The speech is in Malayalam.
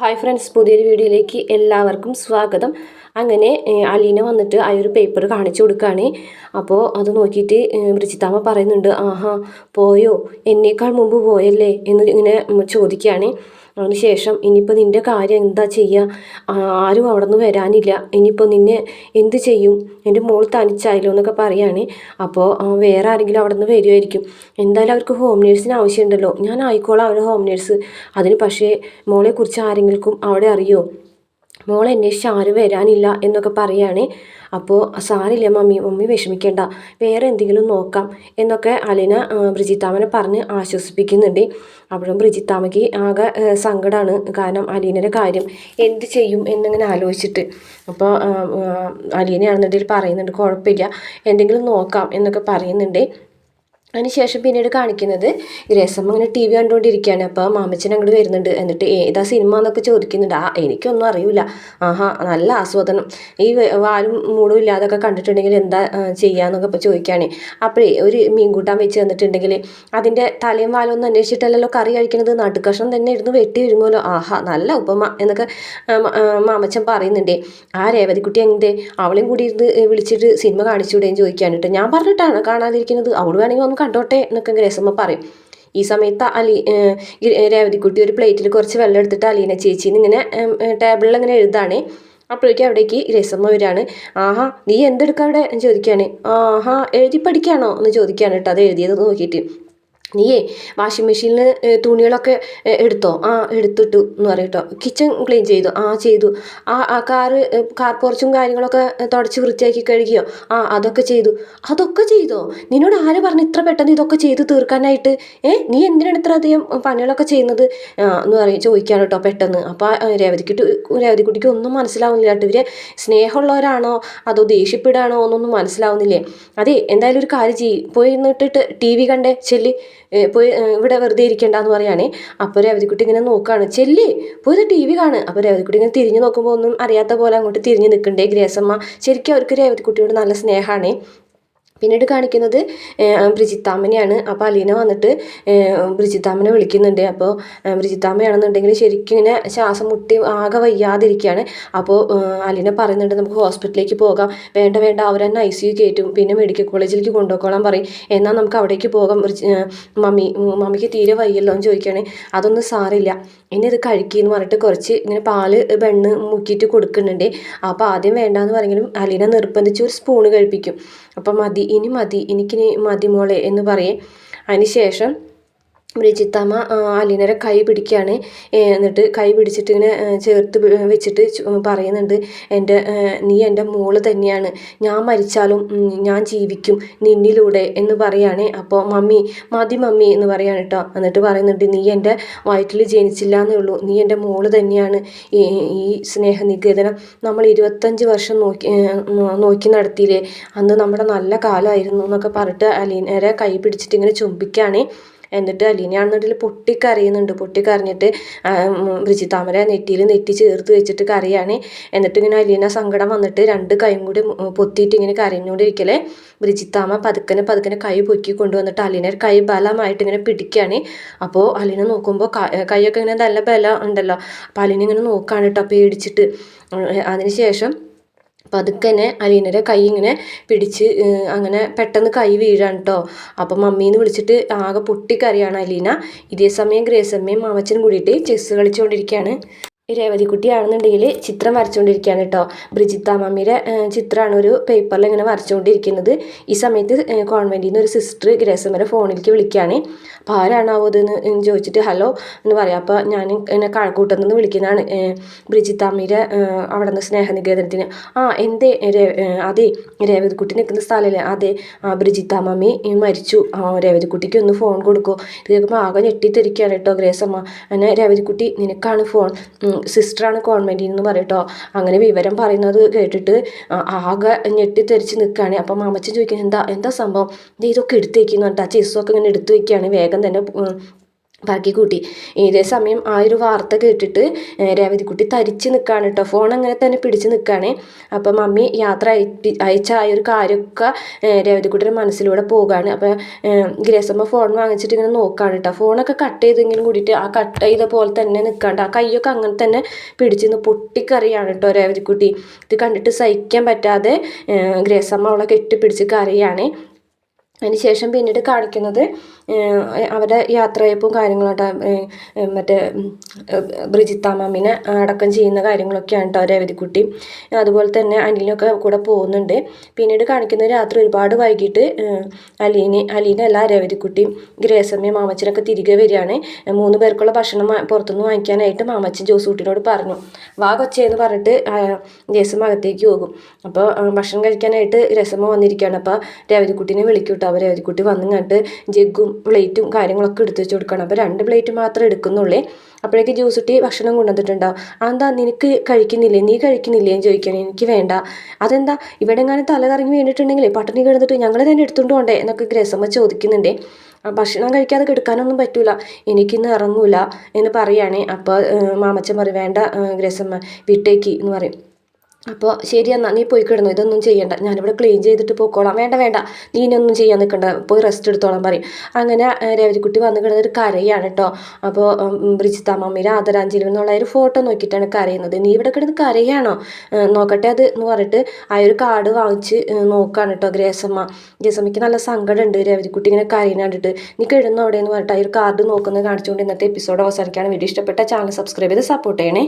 ഹായ് ഫ്രണ്ട്സ് പുതിയൊരു വീഡിയോയിലേക്ക് എല്ലാവർക്കും സ്വാഗതം. അങ്ങനെ അലീന വന്നിട്ട് ആ ഒരു പേപ്പർ കാണിച്ചു കൊടുക്കുകയാണ് അപ്പോൾ അത് നോക്കിയിട്ട് ബ്രിജിത്താമ്മ പറയുന്നുണ്ട് ആഹാ പോയോ? എന്നേക്കാൾ മുമ്പ് പോയല്ലേ? എന്ന് ഇങ്ങനെ ചോദിക്കുകയാണ്. അതിന് ശേഷം ഇനിയിപ്പോൾ നിന്റെ കാര്യം എന്താ ചെയ്യുക ആരും അവിടെ നിന്ന് വരാനില്ല. ഇനിയിപ്പോൾ നിന്നെ എന്ത് ചെയ്യും? എന്റെ മോൾ തനിച്ചായല്ലോ എന്നൊക്കെ പറയുകയാണ് അപ്പോൾ വേറെ ആരെങ്കിലും അവിടെ നിന്ന് വരുമായിരിക്കും എന്തായാലും അവർക്ക് ഹോം നേഴ്സിന് ആവശ്യമുണ്ടല്ലോ. ഞാൻ ആയിക്കോളാം അവരുടെ ഹോം നേഴ്സ് അതിന് പക്ഷേ മോളെക്കുറിച്ച് ആരെങ്കിലും അവിടെ അറിയോ? മോളെ അന്വേഷിച്ച് ആരും വരാനില്ല എന്നൊക്കെ പറയുകയാണ് അപ്പോൾ സാരില്ല മമ്മി മമ്മി വിഷമിക്കേണ്ട. വേറെ എന്തെങ്കിലും നോക്കാം എന്നൊക്കെ അലിന ബ്രിജിത്താമനെ പറഞ്ഞ് ആശ്വസിപ്പിക്കുന്നുണ്ട്. അപ്പോഴും ബ്രിജിത്താമയ്ക്ക് ആകെ സങ്കടമാണ് കാരണം അലീനയുടെ കാര്യം. എന്ത് ചെയ്യും എന്നിങ്ങനെ ആലോചിച്ചിട്ട്. അപ്പോൾ അലീനയാണെന്നുണ്ടെങ്കിൽ പറയുന്നുണ്ട് കുഴപ്പമില്ല. എന്തെങ്കിലും നോക്കാം എന്നൊക്കെ പറയുന്നുണ്ട്. അതിനുശേഷം പിന്നീട് കാണിക്കുന്നത് രസം അങ്ങനെ ടി വി കണ്ടുകൊണ്ടിരിക്കുകയാണ്. അപ്പോൾ മാമച്ചൻ അങ്ങോട്ട് വരുന്നുണ്ട്. എന്നിട്ട് ഏതാ സിനിമ എന്നൊക്കെ ചോദിക്കുന്നുണ്ട്. ആ എനിക്കൊന്നും അറിയില്ല ആഹാ നല്ല ആസ്വാദനം. ഈ വാലും മൂടും ഇല്ലാതൊക്കെ കണ്ടിട്ടുണ്ടെങ്കിൽ എന്താ ചെയ്യാന്നൊക്കെ ഇപ്പോൾ ചോദിക്കുകയാണ്. അപ്പോഴേ ഒരു മീൻകൂട്ടാൻ വെച്ച് തന്നിട്ടുണ്ടെങ്കിൽ അതിന്റെ തലയും വാലും ഒന്നും അന്വേഷിച്ചിട്ടല്ലല്ലോ കറി കഴിക്കുന്നത്? നാട്ടുകഷ്ണം തന്നെ ഇരുന്ന് വെട്ടി വരുമ്പോലോ ആഹാ നല്ല ഉപമ എന്നൊക്കെ മാമച്ചൻ പറയുന്നുണ്ടേ. ആ രേവതിക്കുട്ടി എന്തേ? അവളെയും കൂടി ഇരുന്ന് വിളിച്ചിട്ട് സിനിമ കാണിച്ചുകൂടെയും ചോദിക്കാനിട്ട് ഞാൻ പറഞ്ഞിട്ടാണ് കാണാതിരിക്കുന്നത്. അവൾ വേണമെങ്കിൽ ഒന്ന് കണ്ടോട്ടെ എന്നൊക്കെ ഗ്രേസമ്മ പറയും. ഈ സമയത്ത് അലി രേവതിക്കുട്ടി ഒരു പ്ലേറ്റിൽ കുറച്ച് വെള്ളം എടുത്തിട്ട് അലീന ചേച്ചീനെ ഇങ്ങനെ ടേബിളിൽ ഇങ്ങനെ എഴുതാണ്. അപ്പോഴേക്കും അവിടേക്ക് രസമ്മ വരികയാണ് ആഹാ നീ എന്തെടുക്കുക അവിടെ? ചോദിക്കുകയാണ് ആഹാ എഴുതി പഠിക്കുകയാണോ എന്ന് ചോദിക്കുകയാണ് കേട്ടോ അത് എഴുതിയത് നോക്കിയിട്ട്. നീയേ വാഷിംഗ് മെഷീനിൽ തുണികളൊക്കെ എടുത്തോ? ആ എടുത്തിട്ടു എന്ന് പറയും കേട്ടോ കിച്ചൺ ക്ലീൻ ചെയ്തു. ആ ചെയ്തു. ആ ആ കാറ് കാർ പോർച്ചും കാര്യങ്ങളൊക്കെ തുടച്ച് വൃത്തിയാക്കി കഴുകിയോ? ആ അതൊക്കെ ചെയ്തു. അതൊക്കെ ചെയ്തോ? നിന്നോട് ആര് പറഞ്ഞു ഇത്ര പെട്ടെന്ന് ഇതൊക്കെ ചെയ്ത് തീർക്കാനായിട്ട്? ഏ നീ എന്തിനാണ് ഇത്ര അധികം പണികളൊക്കെ ചെയ്യുന്നത്? എന്ന് പറയും. ചോദിക്കാൻ കേട്ടോ പെട്ടെന്ന്. അപ്പോൾ രേവതിക്കുട്ടി രേവതിക്കുട്ടിക്ക് ഒന്നും മനസ്സിലാവുന്നില്ല കേട്ടോ ഇവരെ സ്നേഹമുള്ളവരാണോ? അതോ ദേഷ്യപ്പെടാണോ? എന്നൊന്നും മനസ്സിലാവുന്നില്ലേ? അതെ എന്തായാലും ഒരു കാര്യം ചെയ്യ്. പോയി നിന്നിട്ട് ടി വി കണ്ടേ ചെല്ലി. പോയി ഇവിടെ വെറുതെ ഇരിക്കേണ്ടെന്ന് പറയുകയാണേ അപ്പോൾ രേവതിക്കുട്ടി ഇങ്ങനെ നോക്കുകയാണ് ചെല്ലി പോയത് ടി വി കാണുക അപ്പോൾ രേവതിക്കുട്ടി ഇങ്ങനെ തിരിഞ്ഞു നോക്കുമ്പോൾ ഒന്നും അറിയാത്ത പോലെ അങ്ങോട്ട് തിരിഞ്ഞ് നിൽക്കണ്ടേ ഗ്രേസമ്മ? ശരിക്കും അവർക്ക് രേവതിക്കുട്ടിയോട് നല്ല സ്നേഹമാണ് പിന്നീട് കാണിക്കുന്നത് ബ്രിജിത്താമ്മനെയാണ്. അപ്പോൾ അലീന വന്നിട്ട് ബ്രിജിത്താമ്മനെ വിളിക്കുന്നുണ്ട്. അപ്പോൾ ബ്രിജിത്താമ്മയാണെന്നുണ്ടെങ്കിൽ ശരിക്കും ഇങ്ങനെ ശ്വാസം മുട്ടി ആകെ വയ്യാതിരിക്കുകയാണ്. അപ്പോൾ അലീന പറയുന്നുണ്ട് നമുക്ക് ഹോസ്പിറ്റലിലേക്ക് പോകാം. വേണ്ട വേണ്ട. അവർ തന്നെ ഐ സി യു കയറ്റും. പിന്നെ മെഡിക്കൽ കോളേജിലേക്ക് കൊണ്ടുപോയിക്കോളാൻ പറയും. എന്നാൽ നമുക്ക് അവിടേക്ക് പോകാം. മമ്മി മമ്മിക്ക് തീരെ വയ്യല്ലോ എന്ന് ചോദിക്കുകയാണ്. അതൊന്നും സാറില്ല. ഇനി ഇത് കഴിക്കുകയെന്ന് പറഞ്ഞിട്ട് കുറച്ച് ഇങ്ങനെ പാൽ വെണ്ണ് മുക്കിയിട്ട് കൊടുക്കുന്നുണ്ട്. അപ്പോൾ ആദ്യം വേണ്ടാന്ന് പറഞ്ഞെങ്കിലും അലീന നിർബന്ധിച്ച് ഒരു സ്പൂണ് കഴിപ്പിക്കും. അപ്പം മതി. ഇനി മതി എനിക്കിനി മതി മോളെ എന്ന് പറയും. അതിന് ശേഷം ബ്രിജിത്തമ്മ അലീനയുടെ കൈ പിടിക്കുകയാണ്. എന്നിട്ട് കൈ പിടിച്ചിട്ട് ഇങ്ങനെ ചേർത്ത് വെച്ചിട്ട് പറയുന്നുണ്ട് എന്റെ നീ എന്റെ മോൾ തന്നെയാണ്. ഞാൻ മരിച്ചാലും ഞാൻ ജീവിക്കും നിന്നിലൂടെ എന്ന് പറയാണ്. അപ്പോൾ മമ്മി മതി മമ്മി എന്ന് പറയാണ് കേട്ടോ എന്നിട്ട് പറയുന്നുണ്ട് നീ എന്റെ വയറ്റിൽ ജനിച്ചില്ല എന്നേ ഉള്ളൂ. നീ എന്റെ മോൾ തന്നെയാണ്. ഈ ഈ സ്നേഹനികേതനം നമ്മൾ ഇരുപത്തഞ്ച് വർഷം നോക്കി നോക്കി നടത്തിയില്ലേ? അന്ന് നമ്മുടെ നല്ല കാലമായിരുന്നു എന്നൊക്കെ പറഞ്ഞിട്ട് അലീനരെ കൈ പിടിച്ചിട്ട് ഇങ്ങനെ ചുംബിക്കുകയാണ്. എന്നിട്ട് അലീനയാണെന്നുണ്ടെങ്കിൽ പൊട്ടിക്കരഞ്ഞിട്ട് പൊട്ടി ഉം, ബ്രിജിത്താമര നെറ്റിയിൽ നെറ്റി ചേർത്ത് വെച്ചിട്ട് കരയാണ്. എന്നിട്ട് ഇങ്ങനെ അലീന സങ്കടം വന്നിട്ട് രണ്ട് കൈയും കൂടി പൊത്തിയിട്ട് ഇങ്ങനെ കരഞ്ഞുകൊണ്ടിരിക്കലേ. ബ്രിജിത്താമ പതുക്കനെ പതുക്കനെ കൈ പൊക്കി കൊണ്ടുവന്നിട്ട് അലീന കൈ ബലമായിട്ട് ഇങ്ങനെ പിടിക്കുകയാണ് അപ്പോൾ അലീന നോക്കുമ്പോൾ കൈയൊക്കെ ഇങ്ങനെ നല്ല ബലം ഉണ്ടല്ലോ. അപ്പോൾ അലീന ഇങ്ങനെ നോക്കുകയാണ് കേട്ടോ പേടിച്ചിട്ട്. അതിന് അതിനുശേഷം പതുക്കനെ അലീനയുടെ കൈ ഇങ്ങനെ പിടിച്ച് അങ്ങനെ പെട്ടെന്ന് കൈ വീഴാണ് കേട്ടോ അപ്പം മമ്മീന്ന് വിളിച്ചിട്ട് ആകെ പൊട്ടിക്കറിയാണ് അലീന. ഇതേ സമയം ഗ്രേസമ്മയും മാമച്ചനും കൂടിയിട്ട് ചെസ്സ് കളിച്ചുകൊണ്ടിരിക്കുകയാണ് രേവതിക്കുട്ടിയാണെന്നുണ്ടെങ്കിൽ ചിത്രം വരച്ചുകൊണ്ടിരിക്കുകയാണ് കേട്ടോ. ബ്രിജിത്ത മമ്മിയുടെ ചിത്രമാണ് ഒരു പേപ്പറിൽ ഇങ്ങനെ വരച്ചുകൊണ്ടിരിക്കുന്നത്. ഈ സമയത്ത് കോൺവെന്റിൽ നിന്ന് ഒരു സിസ്റ്റർ ഗ്രേസമ്മയുടെ ഫോണിലേക്ക് വിളിക്കുകയാണ്. അപ്പോൾ ആരാണാവോ ഇതെന്ന് ചോദിച്ചിട്ട് ഹലോ എന്ന് പറയാം. അപ്പോൾ ഞാൻ എന്നെ കഴക്കൂട്ടത്തിൽ നിന്ന് വിളിക്കുന്നതാണ് ബ്രിജിത്ത അമ്മയുടെ അവിടെ നിന്ന് സ്നേഹനികേതനത്തിന്. ആ എന്തേ അതെ രേവതിക്കുട്ടി നിൽക്കുന്ന സ്ഥലമല്ലേ അതെ ആ ബ്രിജിത്ത മമ്മി മരിച്ചു. ആ രേവതിക്കുട്ടിക്ക് ഒന്ന് ഫോൺ കൊടുക്കുമോ ഇത് കേൾക്കുമ്പോൾ ആകെ ഞെട്ടിത്തിരിക്കുകയാണ് കേട്ടോ ഗ്രേസമ്മ. അങ്ങനെ രേവതിക്കുട്ടി നിനക്കാണ് ഫോൺ. സിസ്റ്ററാണ് കോൺവെന്റിൽ നിന്ന് പറയട്ടോ അങ്ങനെ വിവരം പറയുന്നത് കേട്ടിട്ട് ആകെ ഞെട്ടിത്തെറിച്ച് നിൽക്കുകയാണ് അപ്പം മാമച്ചൻ ചോദിക്കുന്നത് എന്താ എന്താ സംഭവം? ഇതൊക്കെ എടുത്ത് വയ്ക്കുന്നു പറഞ്ഞിട്ട് ആ ചെസ്സൊക്കെ ഇങ്ങനെ എടുത്തു വയ്ക്കുകയാണ് വേഗം തന്നെ ബാക്കി കൂട്ടി ഇതേ സമയം ആ ഒരു വാർത്ത കേട്ടിട്ട് രേവതിക്കുട്ടി തരിച്ച് നിൽക്കുകയാണ് കേട്ടോ ഫോൺ അങ്ങനെ തന്നെ പിടിച്ച് നിൽക്കുകയാണ് അപ്പം മമ്മി യാത്ര അയച്ച ആ ഒരു കാര്യമൊക്കെ രേവതിക്കുട്ടിയുടെ മനസ്സിലൂടെ പോകുകയാണ് അപ്പം ഗ്രേസമ്മ ഫോൺ വാങ്ങിച്ചിട്ട് ഇങ്ങനെ നോക്കുകയാണ് കേട്ടോ ഫോണൊക്കെ കട്ട് ചെയ്തെങ്കിലും കൂടിയിട്ട് ആ കട്ട് ചെയ്ത പോലെ തന്നെ നിൽക്കാണ്ട് ആ കൈയൊക്കെ അങ്ങനെ തന്നെ പിടിച്ച് നിന്ന് പൊട്ടിക്കറിയാണ് കേട്ടോ രേവതിക്കുട്ടി. ഇത് കണ്ടിട്ട് സഹിക്കാൻ പറ്റാതെ ഗ്രേസമ്മ അവളെ കെട്ടിപ്പിടിച്ച് കറിയാണ് അതിന് ശേഷം പിന്നീട് കാണിക്കുന്നത് അവരുടെ യാത്രയപ്പും കാര്യങ്ങളായിട്ട് മറ്റേ ബ്രിജിത്ത മാമിനെ അടക്കം ചെയ്യുന്ന കാര്യങ്ങളൊക്കെയാണ് കേട്ടോ രേവതിക്കുട്ടി. അതുപോലെ തന്നെ അനിലിനൊക്കെ കൂടെ പോകുന്നുണ്ട്. പിന്നീട് കാണിക്കുന്ന രാത്രി ഒരുപാട് വൈകിട്ട് അലീന് അലീനെ അലീന അല്ല രേവതിക്കുട്ടിയും ഗ്രേസമ്മയും മാമച്ചനൊക്കെ തിരികെ വരികയാണ്. മൂന്ന് പേർക്കുള്ള ഭക്ഷണം പുറത്തുനിന്ന് വാങ്ങിക്കാനായിട്ട് മാമച്ചൻ ജോസൂട്ടിനോട് പറഞ്ഞു. വാ കൊച്ചേ എന്ന് പറഞ്ഞിട്ട് രസമ്മ അകത്തേക്ക് പോകും. അപ്പോൾ ഭക്ഷണം കഴിക്കാനായിട്ട് രസമ്മ വന്നിരിക്കുകയാണ്. അപ്പോൾ രേവതിക്കുട്ടീനെ വിളിക്കൂട്ടോ. കേട്ടോ അപ്പോൾ രേവതിക്കുട്ടി വന്നു കണ്ടിട്ട് ജഗ്ഗും പ്ലേറ്റും കാര്യങ്ങളൊക്കെ എടുത്ത് വെച്ച് കൊടുക്കണം. അപ്പോൾ രണ്ട് പ്ലേറ്റ് മാത്രമേ എടുക്കുന്നുള്ളേ. അപ്പോഴേക്ക് ജ്യൂസുട്ടി ഭക്ഷണം കൊണ്ടുവന്നിട്ടുണ്ടാവും അതെന്താ നിനക്ക് കഴിക്കുന്നില്ലേ? നീ കഴിക്കുന്നില്ലേ? എന്ന് ചോദിക്കണം എനിക്ക് വേണ്ട. അതെന്താ? ഇവിടെ എങ്ങാനും തല കറങ്ങി വീണിട്ടുണ്ടെങ്കിലേ പട്ടിണി കിടന്നിട്ട് ഞങ്ങൾ തന്നെ എടുത്തുകൊണ്ട് പോകണ്ടേ എന്നൊക്കെ ഗ്രസമ്മ ചോദിക്കുന്നുണ്ടേ. ഭക്ഷണം കഴിക്കാതെ കിടക്കാനൊന്നും പറ്റൂല. എനിക്കിന്ന് ഇറങ്ങൂല. എന്ന് പറയുകയാണേ അപ്പോൾ മാമച്ചൻ പറയും വേണ്ട ഗ്രസമ്മ വിട്ടേക്ക് എന്ന് പറയും. അപ്പോൾ ശരി എന്നാൽ നീ പോയി കിടന്നു. ഇതൊന്നും ചെയ്യണ്ട. ഞാനിവിടെ ക്ലീൻ ചെയ്തിട്ട് പോയിക്കോളാം. വേണ്ട വേണ്ട. നീ ഇനിയൊന്നും ചെയ്യാൻ നിൽക്കണ്ട. പോയി റെസ്റ്റ് എടുത്തോളാം പറയും. അങ്ങനെ രവരിക്കുട്ടി വന്ന് കിടന്നൊരു കരയാണ് കേട്ടോ അപ്പോൾ ബ്രിജിത്ത മമ്മിയുടെ ആദരാഞ്ജലി എന്നുള്ള ഒരു ഫോട്ടോ നോക്കിയിട്ടാണ് കരയുന്നത്. നീ ഇവിടെ കിടന്ന് കരയാണോ? നോക്കട്ടെ അത് എന്ന് പറഞ്ഞിട്ട് ആ ഒരു കാർഡ് വാങ്ങിച്ച് നോക്കുകയാണ് കേട്ടോ ഗ്രേസമ്മ. ഗ്രേസമ്മയ്ക്ക് നല്ല സങ്കടമുണ്ട്. രേവതിക്കുട്ടി ഇങ്ങനെ കരയുന്ന കണ്ടിട്ട്. നീ കിടന്നു അവിടെ? എന്ന് പറഞ്ഞിട്ട് ആ ഒരു കാർഡ് നോക്കുന്നത് കാണിച്ചുകൊണ്ട് ഇന്നത്തെ എപ്പിസോഡ് അവസാനിക്കുകയാണ്. വീഡിയോ ഇഷ്ടപ്പെട്ട ചാനൽ സബ്സ്ക്രൈബ് ചെയ്ത് സപ്പോർട്ട് ചെയ്യണേ.